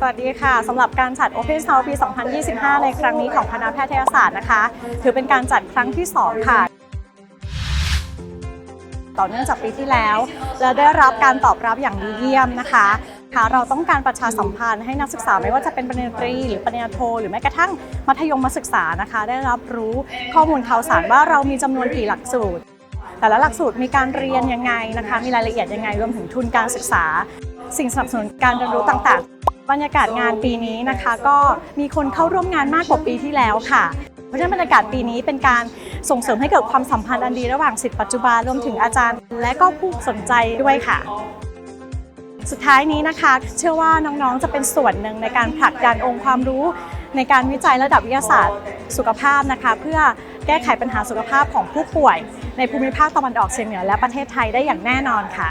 สวัสดีค่ะสำหรับการจัด Open House ปี 2025 ในครั้งนี้ของคณะแพทยศาสตร์นะคะ ถือเป็นการจัดครั้งที่ 2 ค่ะต่อเนื่องจากปีที่แล้ว และได้รับการตอบรับอย่างดีเยี่ยมนะคะค่ะเราต้องการประชาสัมพันธ์ให้นักศึกษาไม่ว่าจะเป็นปริญญาตรีหรือปริญญาโท หรือแม้กระทั่งมัธยมมาศึกษานะคะ ได้รับรู้ข้อมูลข่าวสารว่าเรามีจำนวนกี่หลักสูตร แต่ละหลักสูตรมีการเรียนยังไงนะคะ มีรายละเอียดยังไงรวมถึงทุนการศึกษา สิ่งสนับสนุนการเรียนรู้ต่างๆ บรรยากาศงานปีนี้นะคะ ก็มีคนเข้าร่วมงานมากกว่าปีที่แล้วค่ะ เพราะฉะนั้นบรรยากาศปีนี้เป็นการส่งเสริมให้เกิดความสัมพันธ์อันดีระหว่างสิทธิปัจจุบันรวมถึงอาจารย์ และก็ผู้สนใจด้วยค่ะ สุดท้ายนี้นะคะ เชื่อว่าน้องๆจะเป็นส่วนหนึ่งในการผลักดันองค์ความรู้ ในการวิจัยระดับวิทยาศาสตร์สุขภาพนะคะ เพื่อแก้ไขปัญหาสุขภาพของผู้ป่วย ในภูมิภาคตะวันออกเฉียงเหนือและประเทศไทยได้อย่างแน่นอนค่ะ